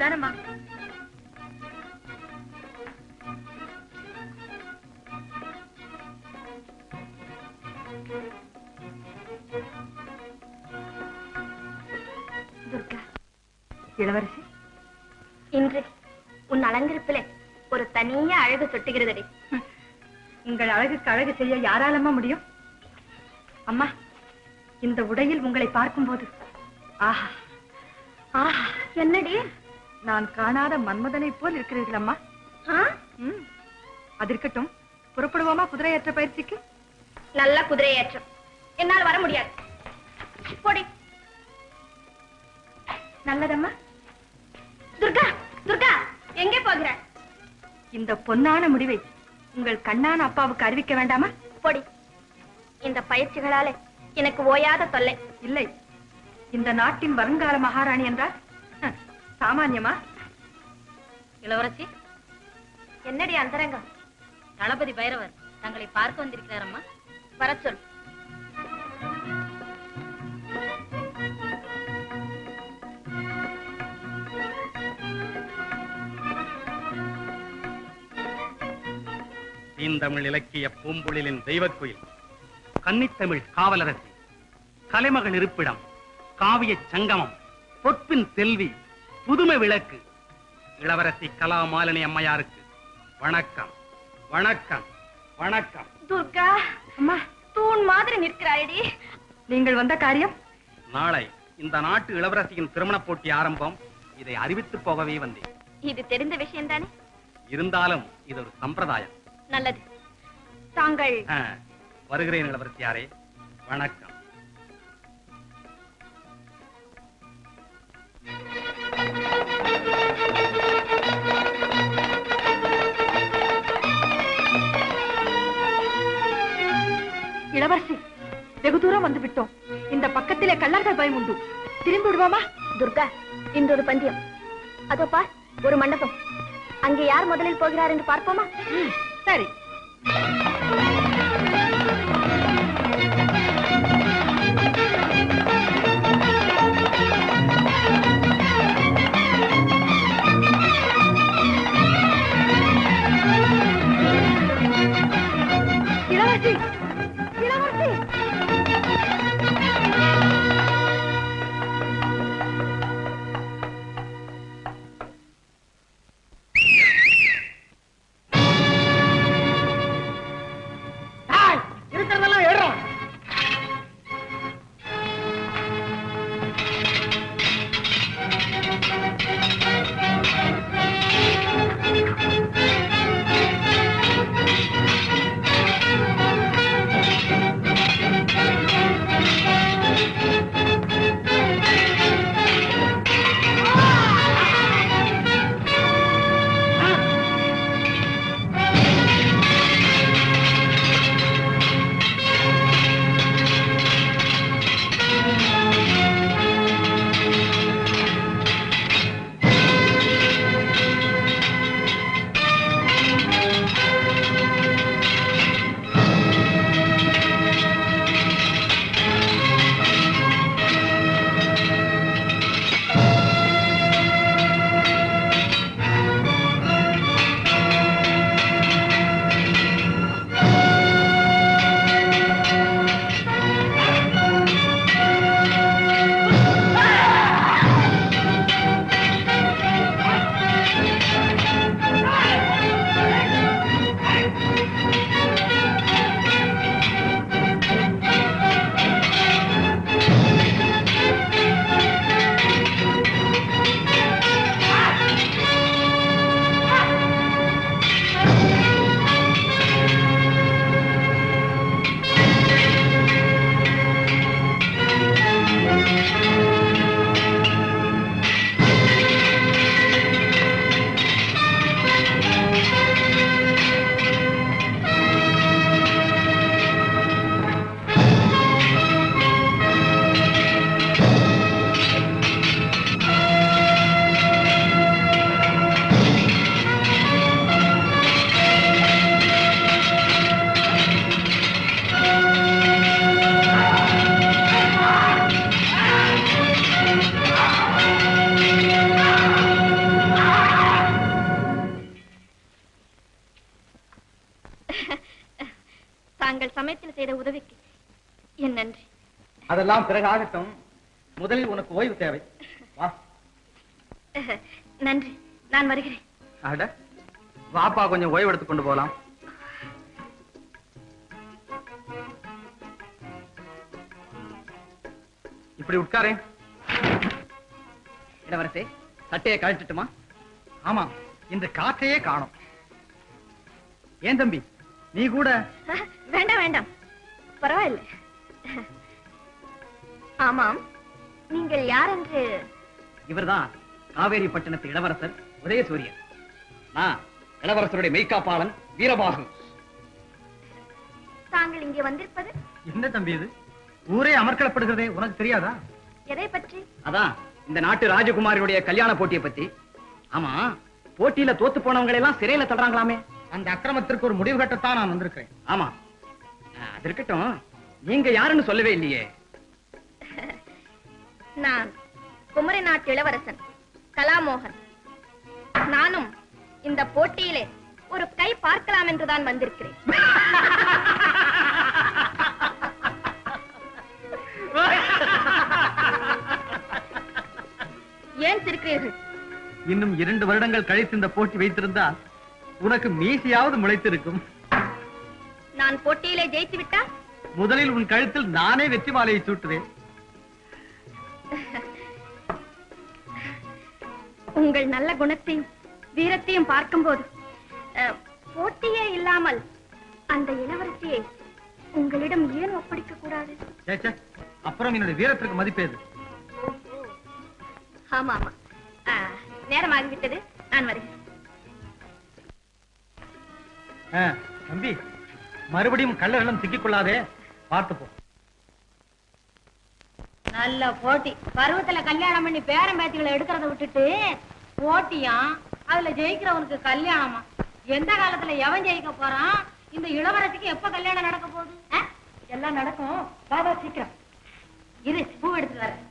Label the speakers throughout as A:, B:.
A: தானம்மா
B: துர்கா
A: இளவரசி.
B: இன்று உன் அலங்கரிப்பிலே ஒரு தனிய அழகு சொட்டுகிறதடி.
A: உங்கள் அழகுக்கு அழகு செய்ய யாராலம்மா முடியும்? அம்மா இந்த உடையில் உங்களை பார்க்கும்போது ஆஹா. ஆஹா
B: என்னடி?
A: நான் காணாத மன்மதனை போல் இருக்கிறீர்கள் அம்மா அது இருக்கட்டும் புறப்படுவோமா குதிரையேற்ற பயிற்சிக்கு?
B: நல்ல குதிரை ஏற்றம் என்னால் வர முடியாது. போடி.
A: நல்லதம்மா.
B: துர்கா துர்கா எங்கே போகிற
A: இந்த பொன்னான முடிவை உங்கள் கண்ணான அப்பாவுக்கு அறிவிக்க வேண்டாமா?
B: போடி. இந்த பயிற்சிகளாலே எனக்கு ஓயாத தொல்லை.
A: இல்லை. இந்த நாட்டின் வருங்கால மகாராணி என்றால்? சாமான்யமா?
C: இளவரசி
B: என்னடி அந்தரங்கம்?
C: தளபதி பைரவர் தங்களை பார்க்க வந்திருக்கிறாரம்மா.
B: வர சொல்.
D: தீந்தமிழ் இலக்கிய பூம்பொழிலின் தெய்வக்குயில் கன்னித்தமிழ் காவலரசி கலைமகள் இருப்பிடம் காவியச் சங்கமம் பொற்பின் செல்வி புதுமை விளக்கு. இளவரசி கலாமாலினி அம்மையாருக்கு. வணக்கம். வணக்கம். வணக்கம்.
B: துர்கா
A: அம்மா
B: தூண் மாதிரி நிற்கிறாயடி.
A: நீங்கள் வந்த காரியம்?
D: நாளை இந்த நாட்டு இளவரசியின் திருமண போட்டி ஆரம்பம். இதை அறிவித்து போகவே வந்தேன்.
B: இது தெரிந்த விஷயம் தானே?
D: இருந்தாலும் இது ஒரு சம்பிரதாயம்.
B: நல்லது. தாங்கள்
D: வருகிறேன் இளவரசியாரே. வணக்கம்.
A: இளவரசி வெகு தூரம் வந்து விட்டோம். இந்த பக்கத்திலே கள்ளர்கள் பயம் உண்டு. திரும்பி விடுவோமா?
B: துர்கா இன்றொரு பந்தயம். அதோ பார் ஒரு மண்டபம். அங்கே யார் முதலில் போகிறார் என்று பார்ப்போமா?
A: சரி.
E: அதெல்லாம் பிறகு ஆகட்டும் முதலில் உனக்கு ஓய்வு தேவை. வா.
B: நன்றி. நான் வருகிறேன்.
E: அட வாப்பா கொஞ்சம் ஓய்வு எடுத்து கொண்டு போலாம். இப்படி உட்காரேன். இளவரசே சட்டையை கழட்டுட்டுமா? ஆமா இந்த காற்றையே காணோம். ஏன் தம்பி நீ கூட?
B: வேண்டாம் வேண்டாம். பரவாயில்லை. ஆமாம். நீங்கள் யார் என்று?
E: இவர்தான் காவேரி பட்டணத்து இளவரசர் உதயசூரியன். நான் இளவரசருடைய மெய்காப்பாளன் வீரபாகு.
B: தாங்கள் இங்கே வந்திருப்பது?
E: என்ன தம்பி இது? ஊரே அமர்க்களப்படுகிறதே உனக்கு தெரியாதா?
B: எதை பற்றி?
E: அதான் இந்த நாட்டு ராஜகுமாரியுடைய கல்யாண போட்டியை பத்தி ஆமா போட்டியில தோத்து போனவங்களை எல்லாம் சிறையில தள்ளுறாங்களாமே. அந்த அக்கிரமத்திற்கு ஒரு முடிவு கட்டத்தான் நான் வந்திருக்கிறேன். ஆமா. அது இருக்கட்டும் நீங்க யாருன்னு சொல்லவே இல்லையே.
B: நான் குமரி நாட்டு இளவரசன் கலாமோகன். நானும் இந்த போட்டியிலே ஒரு கை பார்க்கலாம் என்றுதான் வந்திருக்கிறேன். ஏன் சிரிக்கிறீர்கள்?
E: இன்னும் இரண்டு வருடங்கள் கழித்து இந்த போட்டி வைத்திருந்தால் உனக்கு மீசையாவது முளைத்திருக்கும்.
B: நான் போட்டியிலே ஜெயித்து விட்டால்
E: முதலில் உன் கழுத்தில் நானே வெற்றி மாலையை சூட்டுவேன்.
B: உங்கள் நல்ல குணத்தையும் வீரத்தையும் பார்க்கும்போது போட்டியே இல்லாமல் அந்த இளவரசியை உங்களிடம் ஏன் ஒப்படைக்க கூடாது.
E: அப்புறம் என்னுடைய வீரத்திற்கு மதிப்பேது
B: ஆமா ஆமா அஹ், நேரமாகிவிட்டது. நான் வருகிறேன்.
E: தம்பி மறுபடியும் கள்ளர்களும் சிக்கிக் கொள்ளாதே. பார்த்து போ
C: நல்ல போட்டி. பருவத்துல கல்யாணம் பண்ணி பேரன் பேத்திகளை எடுக்கிறத விட்டுட்டு போட்டியா? அதுல ஜெயிக்கிறவனுக்கு கல்யாணமா? எந்த காலத்துல எவன் ஜெயிக்க போறான்? இந்த இளவரசிக்கு எப்ப கல்யாணம் நடக்க போகுது?
A: எல்லாம் நடக்கும். பாபா சீக்கிரம்.
C: இரு பூ எடுத்து வரேன்.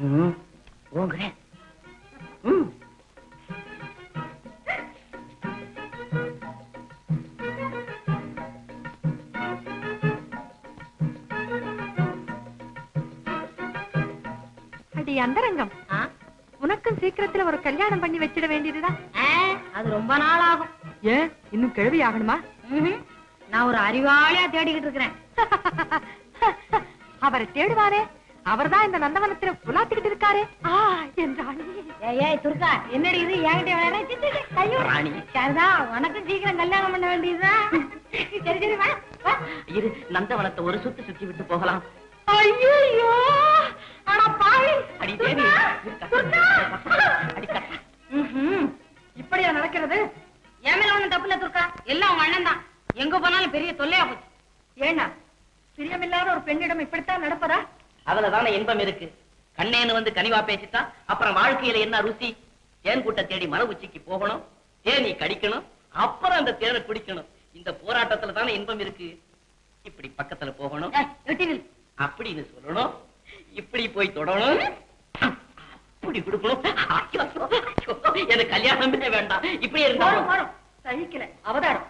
F: ம்.
A: அடி அந்தரங்கம்.
C: ஆ?
A: உனக்கும் சீக்கிரத்துல ஒரு கல்யாணம் பண்ணி வச்சிட வேண்டியதுதான்.
C: அது ரொம்ப நாள் ஆகும்
A: ஏன்? இன்னும் கிழவி ஆகணுமா.
C: நான் ஒரு அறிவாளியா தேடிக்கிட்டு இருக்கிறேன்.
A: அவரை தேடுவாரே. அவர்தான் இந்த நந்தவனத்துல புலாத்திக்கிட்டு இருக்காரே. ஆ என் ராணி.
C: ஏய் துர்கா என்னடி இது? என்கிட்ட சி. ஐயோ.
F: ராணி.
C: சரிதான் உனக்கும் சீக்கிரம் கல்யாணம் பண்ண வேண்டியதுதான். சரி சரி வா வா.
F: இரு நந்தவனத்தை ஒரு சுத்து சுத்தி விட்டு போகலாம்.
A: ஐயோ ஆனா பாவி.
F: அடி தேவி.
A: இப்படியா நடக்கிறது?
C: என் மேல ஒண்ணும் தப்பு இல்ல துர்கா. எல்லாம் உங்க அண்ணன் தான். எங்க போனாலும் பெரிய தொல்லையா போச்சு.
A: ஏன்னா பிரியமில்லாத ஒரு பெண்ணிடம் இப்படித்தான் நடப்பதா?
F: அதுலதானே இன்பம் இருக்கு. கண்ணேன்னு வந்து கனிவா பேசிட்டா அப்புறம் வாழ்க்கையில என்ன ருசி? தேன் கூட்ட தேடி மர உச்சிக்கு போகணும். தேனி கடிக்கணும். அப்புறம் அந்த தேனை குடிக்கணும். இந்த போராட்டத்துல தானே இன்பம் இருக்கு. இப்படி பக்கத்துல போகணும். அப்படின்னு சொல்லணும். இப்படி போய் தொடணும். அப்படி கொடுக்கணும். எனக்கு கல்யாணமே வேண்டாம். இப்படியே
A: போறோம்
F: இருந்தாலும்
A: சகிக்கல. அவதாரம்.